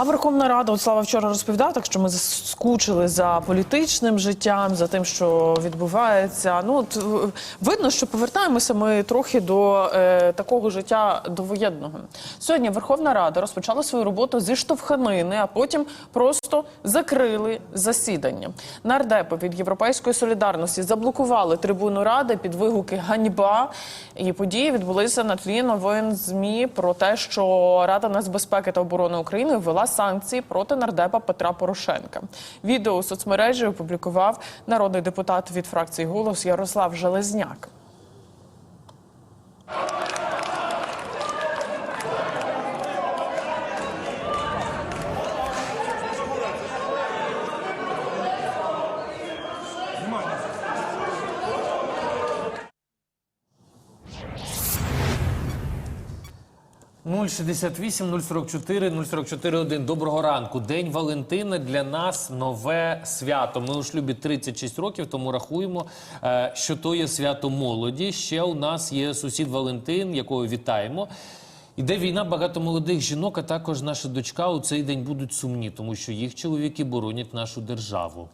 А Верховна Рада, от Слава вчора розповідав, так що ми скучили за політичним життям, за тим, що відбувається. Ну от видно, що повертаємося ми трохи до е, такого життя довоєнного. Сьогодні Верховна Рада розпочала свою роботу зі штовханини, а потім просто закрили засідання. Нардепи від Європейської солідарності заблокували трибуну ради під вигуки ганьба. І події відбулися на тлі новин змі про те, що Рада нацбезпеки та оборони України ввела санкції проти нардепа Петра Порошенка. Відео у соцмережі опублікував народний депутат від фракції Голос Ярослав Железняк. – 068 044 044 1. Доброго ранку. День Валентина для нас нове свято. Ми у шлюбі 36 років, тому рахуємо, е, що то є свято молоді. Ще у нас є сусід Валентин, якого вітаємо. Іде війна, багато молодих жінок, а також наша дочка у цей день будуть сумні, тому що їх чоловіки боронять нашу державу.